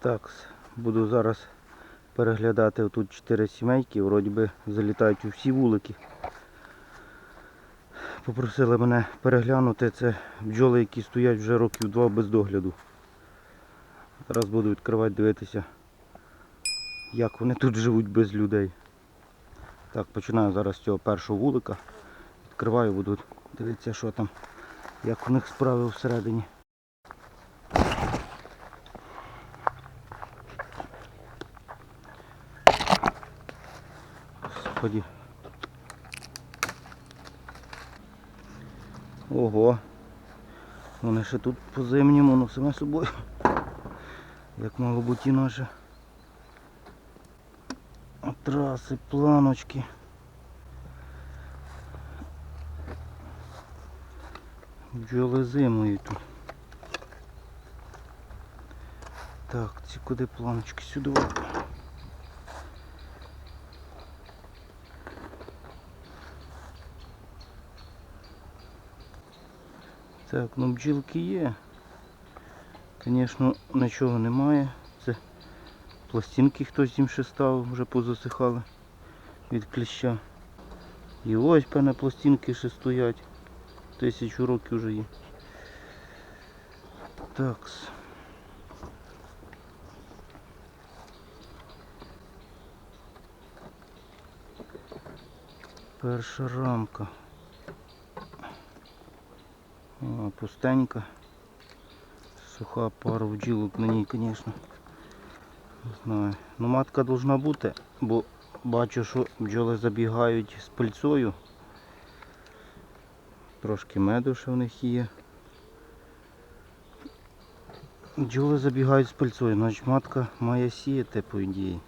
Так, буду зараз переглядати тут 4 сімейки, вроді би залітають у всі вулики. Попросили мене переглянути, це бджоли, які стоять вже років два без догляду. Зараз буду відкривати, дивитися, як вони тут живуть без людей. Так, починаю зараз з цього першого вулика. Відкриваю, буду дивитися, що там, як у них справи всередині. Господи. Ого. Вони ще тут по зимньому, ну саме собою. Як мало бути і наше. Траси, планочки. Бджоли зимують тут. Так, ці куди планочки сюди. Так, ну бджілки є. Звісно, нічого немає. Це пластинки хтось їм ще вже позасихали від кліща. І ось певне пластинки ще стоять. Тисячу років вже є. Такс. Перша рамка. О, пустенька. Суха пара бджілок на ній, звісно. Не знаю. Ну матка должна бути, бо бачу, що бджоли забігають з пильцою. Трошки меду ще в них є. Бджоли забігають з пильцою, значить матка має сіяти, по ідеї.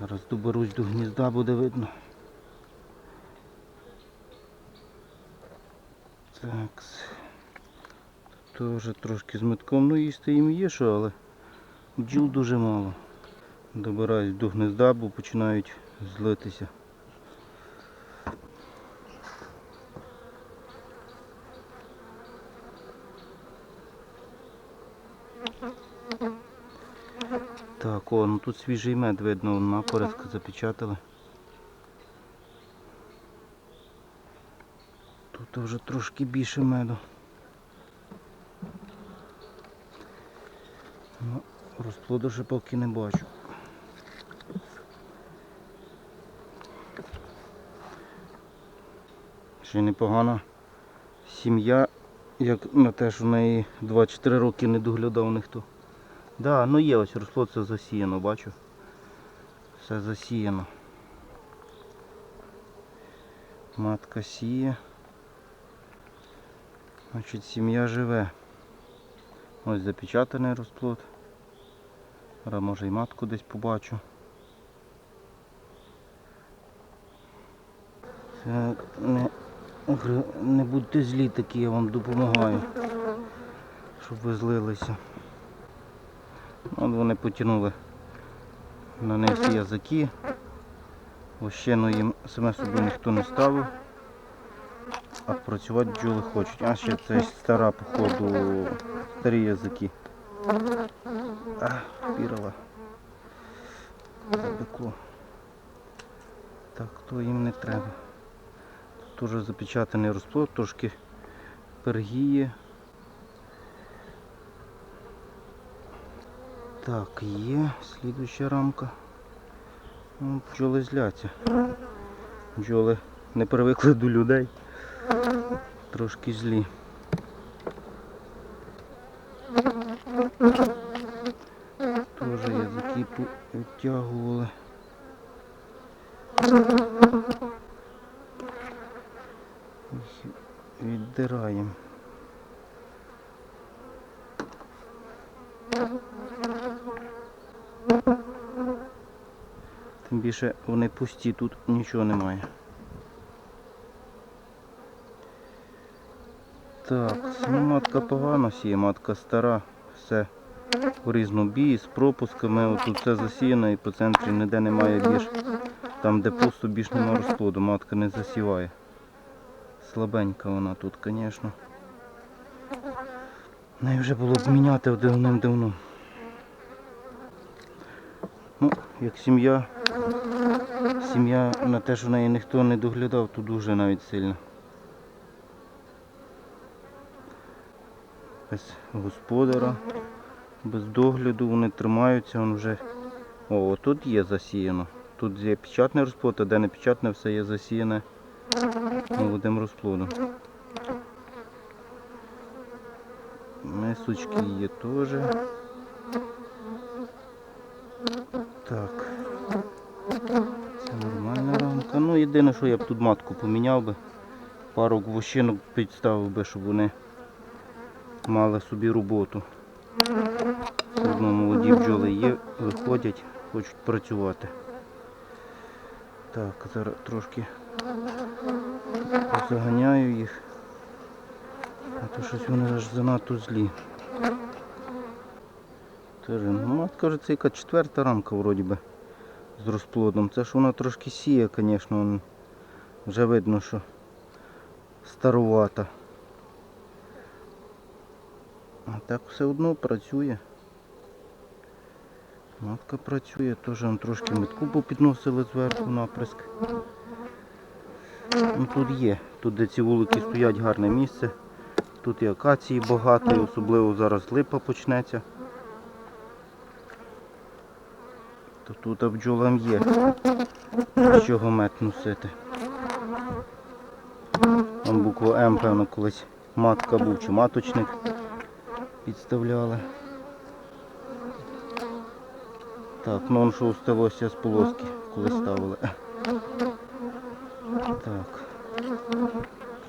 Зараз доберусь до гнізда, буде видно. Так. Теж трошки з метком. Ну їсти їм є що, але бджіл дуже мало. Добираюсь до гнізда, бо починають злитися. Так, о, ну тут свіжий мед видно, напорядка запечатали. Тут вже трошки більше меду. Ну, розплоду ще поки не бачу. Ще непогана сім'я, як на те, що в неї 24 роки не доглядав ніхто. Да, ну є ось розплод це засіяно, бачу. Все засіяно. Матка сіє. Значить сім'я живе. Ось запечатаний розплод. Зараз може і матку десь побачу. Так, не, не будьте злі такі, я вам допомагаю. Щоб ви злилися. От вони потягнули на них язики. Вощину їм саме собі ніхто не ставив. А працювати бджоли хочуть. А ще це стара, походу, старі язики. А, пірала. Запекло. Так, то їм не треба. Тут теж запечатаний розплод, трошки пергіє. Так, є, слідуща рамка. Ну, бджоли зляться. Бджоли не привикли до людей. Трошки злі. Теж язики відтягували. Їх Віддираємо. Тим більше вони пусті, тут нічого немає. Так, ну матка погано сіє, матка стара, все у різну бій, з пропусками. Отут все засіяно і по центрі ніде немає більш. Там, де пусто більш нема розплоду, матка не засіває. Слабенька вона тут, звісно. Неї ну, вже було б міняти давним-давно. Ну, Як сім'я, сім'я на те, що неї ніхто не доглядав, то дуже навіть сильно. Без господара, без догляду вони тримаються, він вже. О, тут є засіяно. Тут є печатний розплод, а де не печатне, все є засіяне молодим розплодом. Мисочки є теж. Так. Це нормальна рамка. Ну єдине, що я б тут матку поміняв би. Пару гвощинок підставив би, щоб вони мали собі роботу. Одно молоді бджоли є, виходять, хочуть працювати. Так, зараз трошки заганяю їх. А то щось вони аж занадто злі. Ну, вже це яка четверта рамка вроді би з розплодом. Це ж вона трошки сіє, звісно, вже видно, що старувата. А так все одно працює. Матка працює, теж трошки метку попідносили зверху наприск. Ну, тут є, тут де ці вулики стоять гарне місце. Тут і акації багато, і особливо зараз липа почнеться. То тут бджолам є з чого мед носити. Там буква М, певно, колись матка був чи маточник підставляли. Так, ну що осталося з полоски, коли ставили. Так.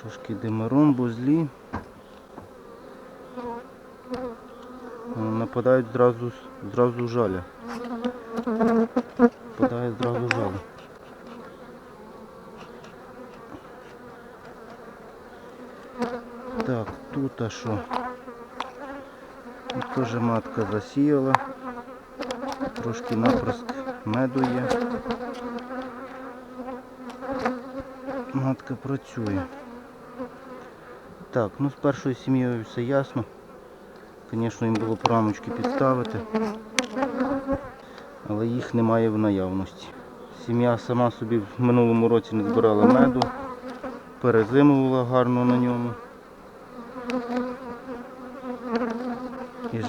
Трошки димаром, бо злі. Нападають зразу, зразу жаля. Нападає зразу жаля. Так, тут а що? Теж матка засіяла. Трошки наприск меду є. Матка працює. Так, ну з першою сім'єю все ясно. Звісно, їм було б рамочки підставити, але їх немає в наявності. Сім'я сама собі в минулому році не збирала меду, перезимувала гарно на ньому.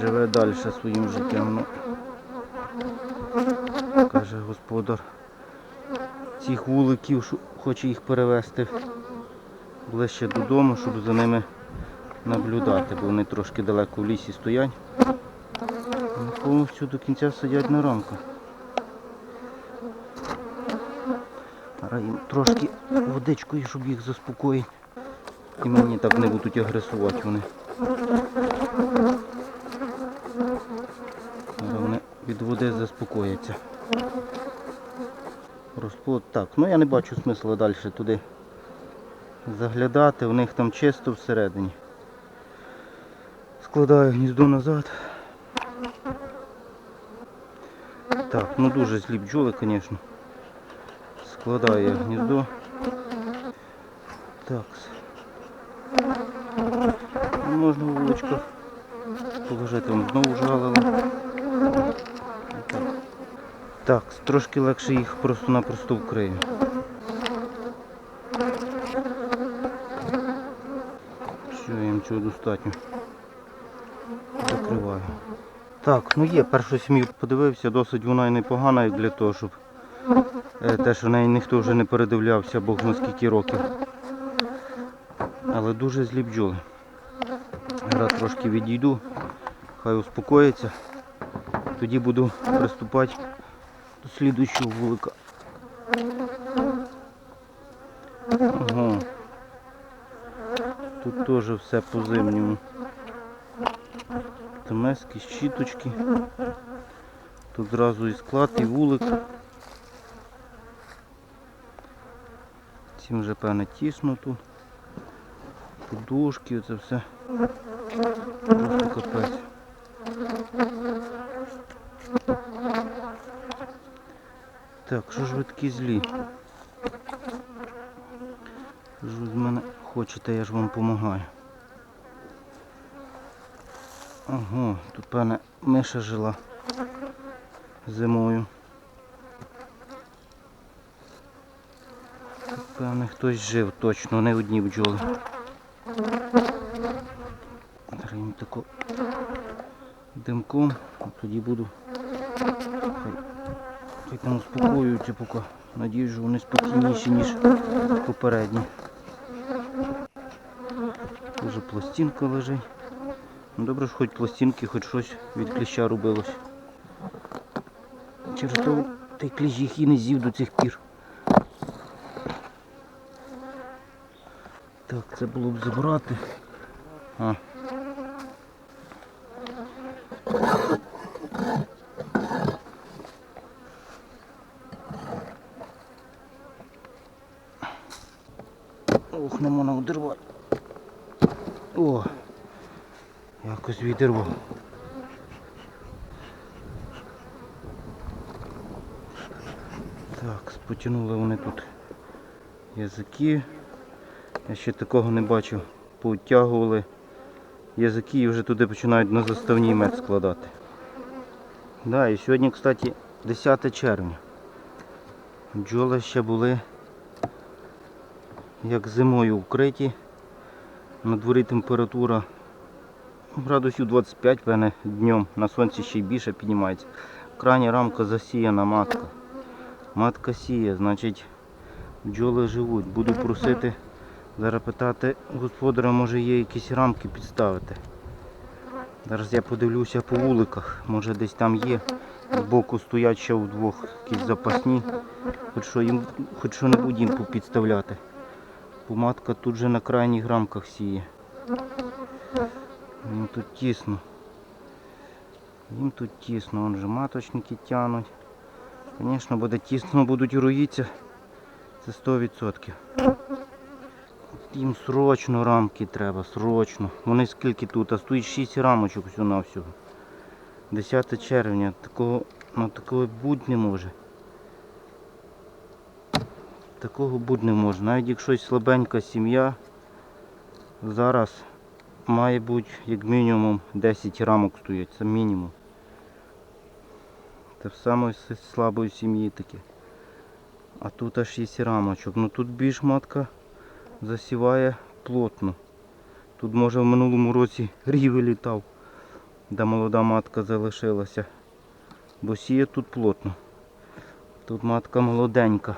Живе далі своїм життям. Ну, каже господар. Цих вуликів хоче їх перевезти ближче додому, щоб за ними наблюдати, бо вони трошки далеко в лісі стоять. Вони повністю до кінця сидять на рамку. Зараз їм трошки водичкою, щоб їх заспокоїти. І мені так не будуть агресувати вони. Зараз вони від води заспокояться. Розплод так. Ну я не бачу смисла далі туди заглядати, у них там чисто всередині. Складаю гніздо назад. Так, ну дуже злі бджоли, звісно. Складаю я гніздо. Так. Можна в вуличках положити, знову жалили. Так. Трошки легше їх просто-напросто вкрию. Що я їм цього достатньо. Закриваю. Так, ну є, першу сім'ю подивився, досить вона і непогана як для того, щоб е, те, що в неї ніхто вже не передивлявся, бог на скільки років. Але дуже злі бджоли. Зараз трошки відійду, хай успокоїться. Тоді буду приступати до слідуючого вулика. Ага. Тут теж все по зимньому. Тамески, щіточки. Тут зразу і склад, і вулик. Цим вже певне тісно тут. Подушки, оце все. Просто капець. Так, що ж ви такі злі? Що ж ви з мене хочете, я ж вам допомагаю. Ага, тут певне миша жила зимою. Тут, певне, хтось жив точно, не одні бджоли. Треба їм тако димком, тоді буду. Хай там успокоюються поки. Надіюсь, що вони спокійніші, ніж попередні. Дуже пластинка лежить. Ну, добре, що хоч пластинки, хоч щось від кліща робилось. Через то той кліщ їх і не з'їв до цих пір. Так, це було б забрати. А. Ох, не можна одірвати. О! Якось відірвав. Так, спотягнули вони тут язики. Я ще такого не бачив. Поутягували язики і вже туди починають на заставній мед складати. Да, і сьогодні, кстати, 10 червня. Бджоли ще були як зимою вкриті. На дворі температура градусів 25 певне днем. На сонці ще й більше піднімається. Крайня рамка засіяна матка. Матка сіє, значить бджоли живуть. Буду просити зараз питати господаря, може є якісь рамки підставити. Зараз я подивлюся по вуликах, може десь там є. Збоку стоять ще вдвох якісь запасні. Хоч що їм хоч що небудь їм попідставляти. Бо матка тут же на крайніх рамках сіє. Їм тут тісно. Їм тут тісно, вон же маточники тянуть. Звісно, буде тісно, будуть руїтися. Це 100%. Їм срочно рамки треба, срочно. Вони скільки тут? А стоїть 6 рамочок всього на всього. 10 червня. Такого, ну, такого будь не може. Такого будь не може. Навіть якщо слабенька сім'я, зараз має бути як мінімум 10 рамок стоять. Це мінімум. Це в самої слабої сім'ї таке. А тут аж 6 рамочок. Ну тут більш матка засіває плотно. Тут може в минулому році рій вилітав, де молода матка залишилася. Бо сіє тут плотно. Тут матка молоденька.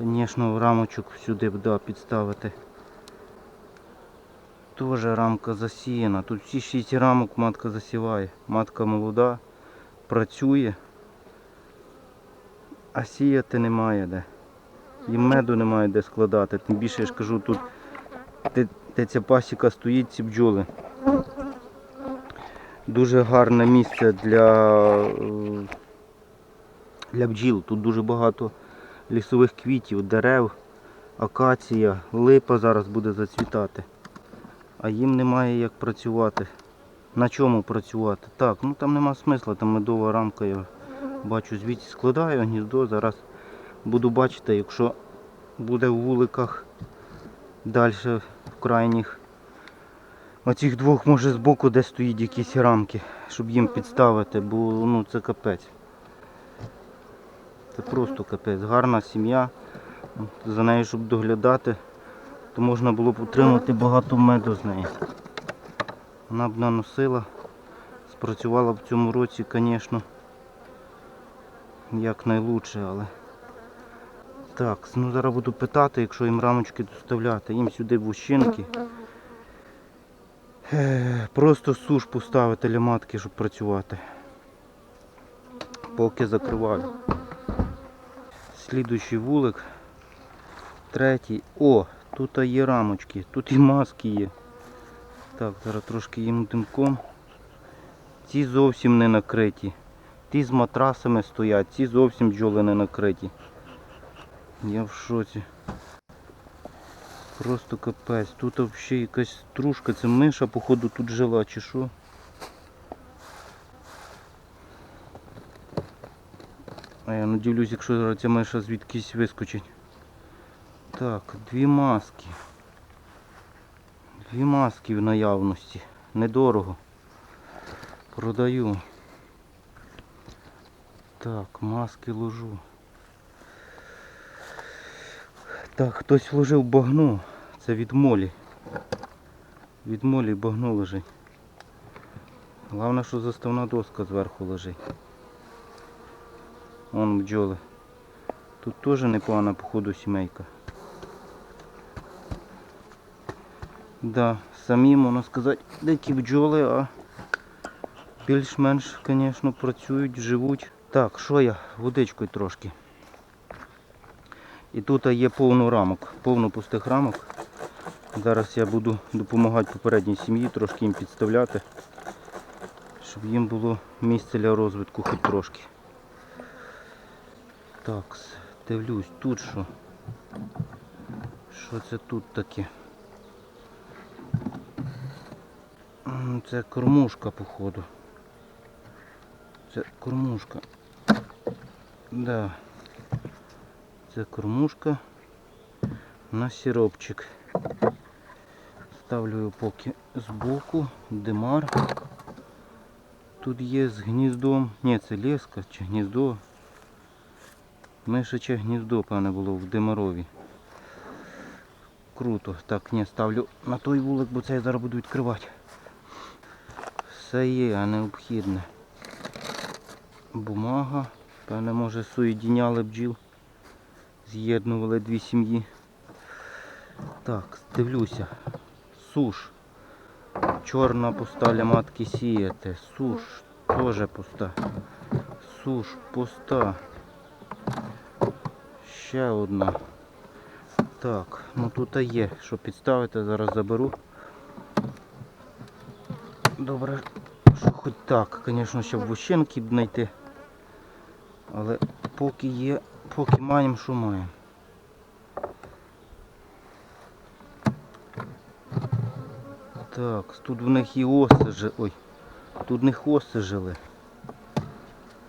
Звісно, рамочок сюди б да, підставити. Теж рамка засіяна. Тут всі 6 рамок матка засіває. Матка молода, працює. А сіяти немає де. Їм меду немає де складати. Тим більше я ж кажу, тут де, де ця пасіка стоїть, ці бджоли. Дуже гарне місце для, е, для бджіл. Тут дуже багато лісових квітів, дерев, акація, липа зараз буде зацвітати. А їм немає як працювати. На чому працювати? Так, ну там нема смисла, там медова рамка, я бачу, звідси складаю гніздо. Зараз буду бачити, якщо буде в вуликах далі в крайніх. Оцих двох може збоку де стоїть якісь рамки, щоб їм підставити, бо ну це капець. Це просто капець. Гарна сім'я. За нею, щоб доглядати, то можна було б отримати багато меду з неї. Вона б наносила, спрацювала б в цьому році, звісно, як найлучше, але. Так, ну зараз буду питати, якщо їм рамочки доставляти, їм сюди вущинки. Е, Просто суш поставити для матки, щоб працювати. Поки закриваю. Слідуючий вулик. Третій. О, тут є рамочки, тут і маски є. Так, зараз трошки їм димком. Ці зовсім не накриті. Ті з матрасами стоять, ці зовсім бджоли не накриті. Я в шоці. Просто капець. Тут взагалі якась стружка, це миша, походу, тут жила чи що. А я ну дивлюсь, якщо ця миша звідкись вискочить. Так, дві маски. Дві маски в наявності. Недорого. Продаю. Так, маски ложу. Так, хтось вложив багно. Це від молі. Від молі багно лежить. Головне, що заставна доска зверху лежить. Вон бджоли. Тут теж непогана походу сімейка. Да, самі, можна сказати, дикі бджоли, а більш-менш, звісно, працюють, живуть. Так, що я? Водичкою трошки. І тут є повно рамок, повно пустих рамок. Зараз я буду допомагати попередній сім'ї, трошки їм підставляти, щоб їм було місце для розвитку хоч трошки. Так, дивлюсь, тут що? Що це тут таке? М, Це кормушка, походу. Це кормушка. Да. Це кормушка на сиропчик. Ставлю поки збоку, димар. Тут є з гніздом. Ні, це леска чи гніздо. Мишаче гніздо, певне, було в димарові. Круто. Так, ні, ставлю на той вулик, бо це я зараз буду відкривати. Все є, а необхідне. Бумага. Певне, може, соєдіняли бджіл. З'єднували дві сім'ї. Так, дивлюся. Суш. Чорна пуста для матки сіяти. Суш теж пуста. Суш пуста. Ще одна. Так, ну тут є, що підставити, зараз заберу. Добре, що хоч так, звісно, ще вощенки б знайти. Але поки є, поки маємо, що маємо. Так, тут в них і оси жили. Ой, тут в них оси жили.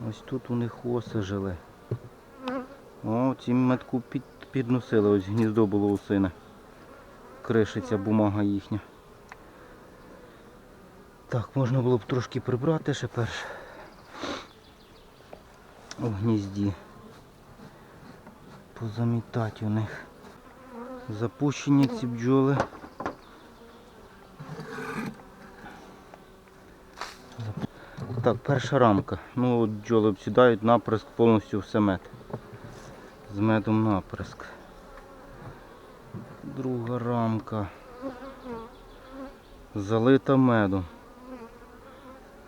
Ось тут у них оси жили. О, ці метку під, підносили, ось гніздо було у сина. Кришиться бумага їхня. Так, можна було б трошки прибрати ще перше. У гнізді. Позамітати у них. Запущені ці бджоли. Так, перша рамка. Ну от бджоли обсідають, наприск повністю все мед. З медом наприск. Друга рамка. Залита медом.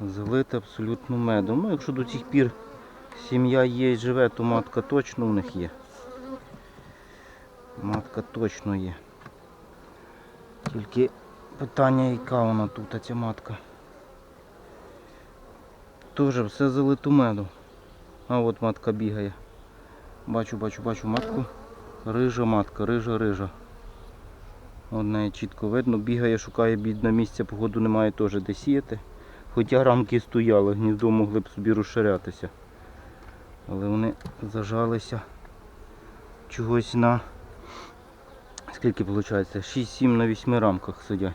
Залита абсолютно медом. Ну, якщо до цих пір сім'я є і живе, то матка точно в них є. Матка точно є. Тільки питання, яка вона тут, ця матка. Тоже все залито медом. А от матка бігає. Бачу, бачу, бачу матку. Рижа матка, рижа, рижа. Одне чітко видно, бігає, шукає бідне місце, погоду немає теж де сіяти. Хоча рамки стояли, гніздо могли б собі розширятися. Але вони зажалися чогось на скільки виходить? 6-7 на 8 рамках сидять.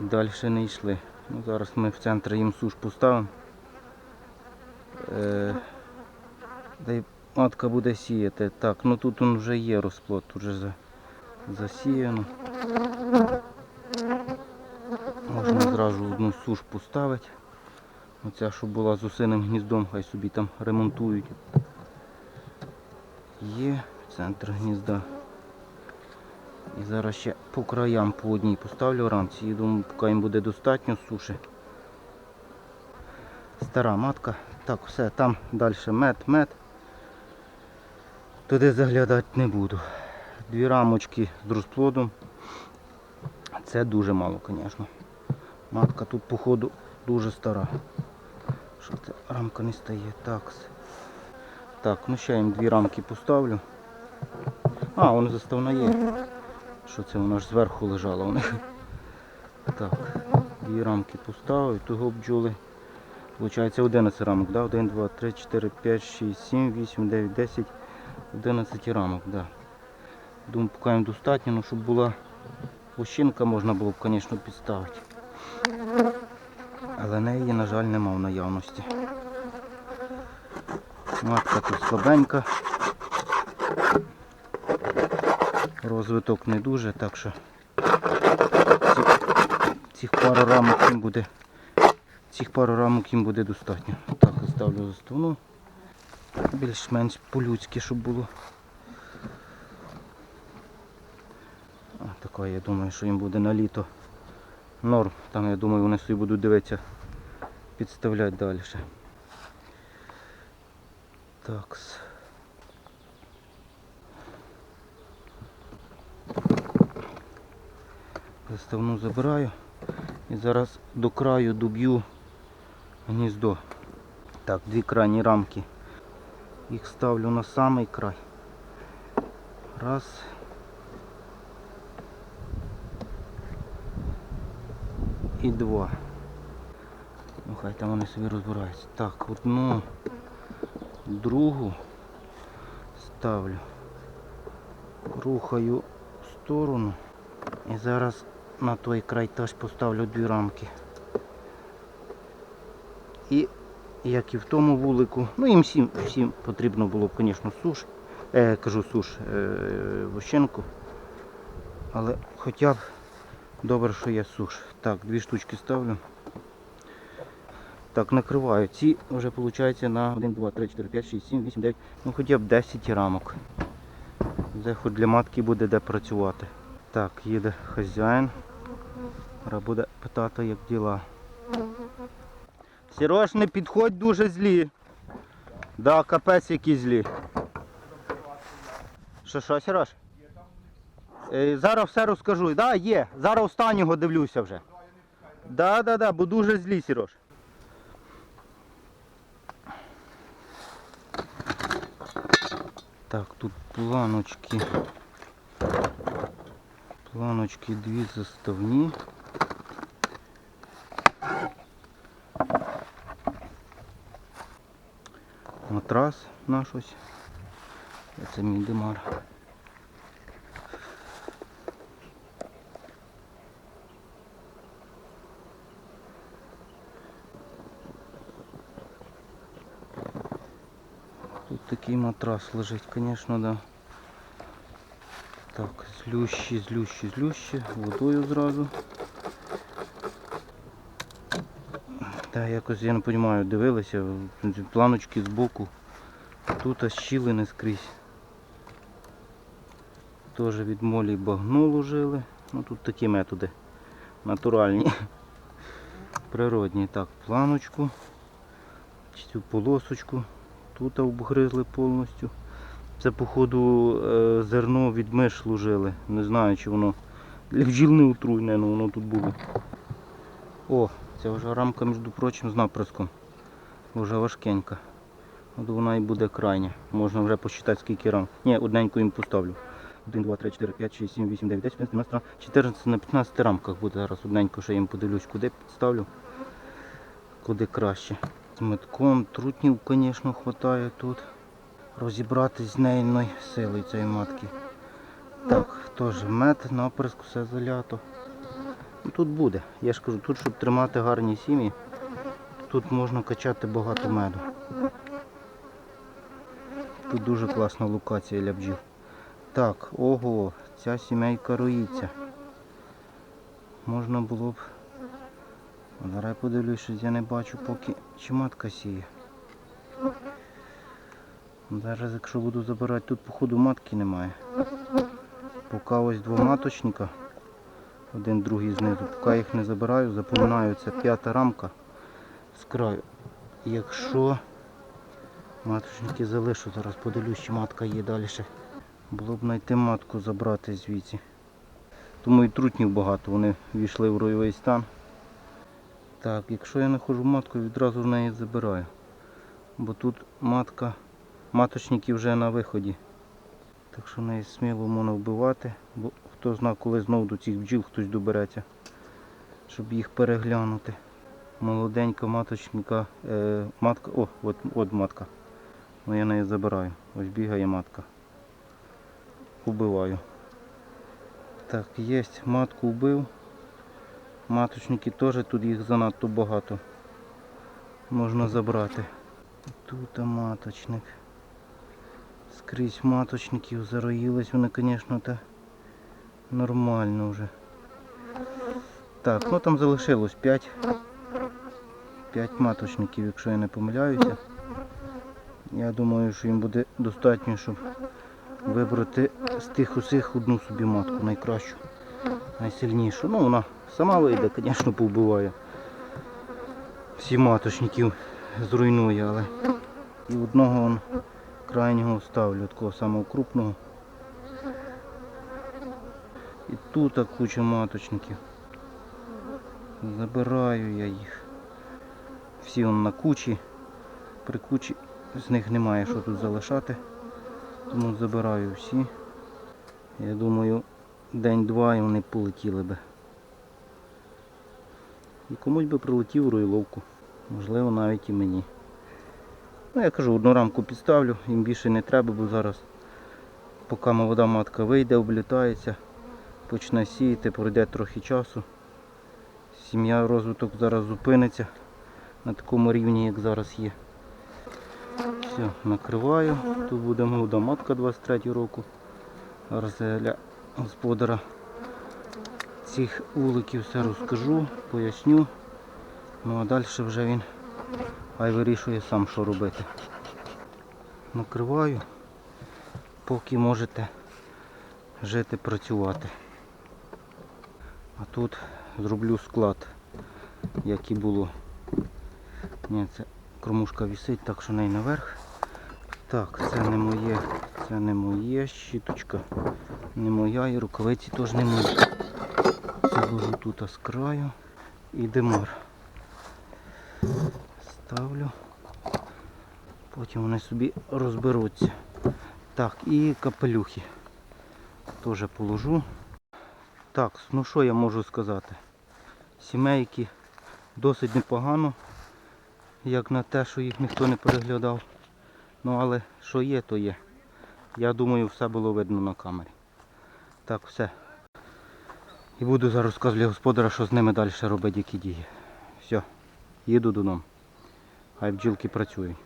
Далі не йшли. Ну, зараз ми в центр їм суш поставимо. Е, да й матка буде сіяти. Так, ну тут вже є розплод, тут вже за, засіяно. Можна зразу одну суш поставити. Оця, що була з усиним гніздом, хай собі там ремонтують. Є центр гнізда. І зараз ще по краям по одній поставлю рамці. І думаю, поки їм буде достатньо суші. Стара матка. Так, все, там далі мед, мед. Туди заглядати не буду. Дві рамочки з розплодом. Це дуже мало, звісно. Матка тут, походу, дуже стара. Що це рамка не стає? Так. Так, ну ще їм дві рамки поставлю. А, вона заставна є. Що це вона ж зверху лежала у них. Так, дві рамки поставив, того бджоли. Получається 11 рамок, да? 1, 2, 3, 4, 5, 6, 7, 8, 9, 10, 11 рамок, да. Думаю, поки їм достатньо, ну, щоб була лощинка, можна було б, звісно, підставити. Але неї, на жаль, нема в наявності. Матка тут слабенька. Розвиток не дуже, так що цих пару рамок їм буде. Цих пару рамок їм буде достатньо. Так, ставлю заставну. Більш-менш по-людськи, щоб було. А, така, я думаю, що їм буде на літо норм. Там, я думаю, вони собі будуть дивитися, підставляти далі. Такс. Заставну забираю і зараз до краю доб'ю гніздо. Так, дві крайні рамки. Їх ставлю на самий край. Раз. І два. Ну хай там вони собі розбираються. Так, одну, другу ставлю. Рухаю сторону. І зараз на той край теж поставлю дві рамки. І як і в тому вулику, ну їм всім, всім потрібно було б, звісно, суш. Е, кажу суш, е, вощенку. Але хоча б добре, що є суш. Так, дві штучки ставлю. Так, накриваю. Ці вже виходить на 1, 2, 3, 4, 5, 6, 7, 8, 9, ну хоча б 10 рамок. Де хоч для матки буде де працювати. Так, їде хазяїн. Зараз буде питати, як діла. Сереж, не підходь дуже злі. Да, капець які злі. Що, що, Сереж? Е, зараз все розкажу. Да, є. Зараз останнього дивлюся вже. Да, да, да, бо дуже злі, Сереж. Так, тут планочки. Планочки дві заставні. Матрас наш ось. Це мій димар. Такий матрас лежить, звісно, да. Так, злющі, злющі, злющі, водою зразу. Та якось я не розумію, дивилися, планочки збоку. Тут аж щілини скрізь. Теж від молі багну ложили. Ну тут такі методи. Натуральні. Природні. Так, планочку. Цю полосочку. Тут обгризли повністю. Це походу е, зерно від миш служили. Не знаю чи воно для бджіл не отруйне, але воно тут було. О, це вже рамка, між прочим, з наприском. Вже важкенька. От вона і буде крайня. Можна вже посчитати скільки рам. Ні, одненьку їм поставлю. 1, 2, 3, 4, 5, 6, 7, 8, 9, 10, 11, 12, 14 на 15 рамках буде зараз одненько, я їм подивлюсь, куди підставлю, куди краще. З метком трутнів, звісно, вистачає тут. Розібратись з нею силою цієї матки. Так, теж мед, наприск, все залято. Ну, Тут буде. Я ж кажу, тут, щоб тримати гарні сім'ї, тут можна качати багато меду. Тут дуже класна локація для бджіл. Так, ого, ця сімейка роїться. Можна було б. Зараз подивлюсь, що я не бачу поки чи матка сіє. Зараз якщо буду забирати, тут походу матки немає. Поки ось два маточника, один другий знизу, поки їх не забираю, запоминаю, це п'ята рамка з краю. Якщо маточники залишу, зараз подивлюсь, чи матка є далі. Було б знайти матку забрати звідси. Тому і трутнів багато, вони війшли в ройовий стан. Так, якщо я знаходжу матку, відразу в неї забираю. Бо тут матка, маточники вже на виході. Так що неї сміло можна вбивати, бо хто знає, коли знову до цих бджіл хтось добереться, щоб їх переглянути. Молоденька маточника, е, матка, о, от, от матка. Ну я неї забираю. Ось бігає матка. Убиваю. Так, є, матку вбив. Маточники теж тут їх занадто багато. Можна забрати. Тут маточник. Скрізь маточників зароїлись вони, звісно, та Нормально вже. Так, ну там залишилось 5. 5 маточників, якщо я не помиляюся. Я думаю, що їм буде достатньо, щоб вибрати з тих усіх одну собі матку, найкращу, найсильнішу. Ну вона сама вийде, звісно, повбиває. Всі маточників зруйнує, але і одного он, крайнього ставлю, такого самого крупного. І тут куча маточників. Забираю я їх. Всі он на кучі. При кучі з них немає що тут залишати. Тому забираю всі. Я думаю, день-два і вони полетіли би. І комусь би прилетів ройловку. Можливо, навіть і мені. Ну, я кажу, одну рамку підставлю, їм більше не треба, бо зараз, поки молода матка вийде, облітається, почне сіяти, пройде трохи часу. Сім'я розвиток зараз зупиниться на такому рівні, як зараз є. Все, накриваю. Тут буде молода матка 23 року. Зараз для господара цих вуликів все розкажу, поясню. Ну а далі вже він хай вирішує сам, що робити. Накриваю, поки можете жити, працювати. А тут зроблю склад, як і було. Ні, це кормушка висить, так що неї наверх. Так, це не моє, це не моє, щіточка не моя і рукавиці теж не мої. Це ложу тут з краю і димар. Ставлю. Потім вони собі розберуться. Так, і капелюхи. Теж положу. Так, ну що я можу сказати? Сімейки досить непогано, як на те, що їх ніхто не переглядав. Ну але що є, то є. Я думаю, все було видно на камері. Так, все. І буду зараз розказувати господаря, що з ними далі робити, які дії. Все, їду додому. Хай бджілки працюють.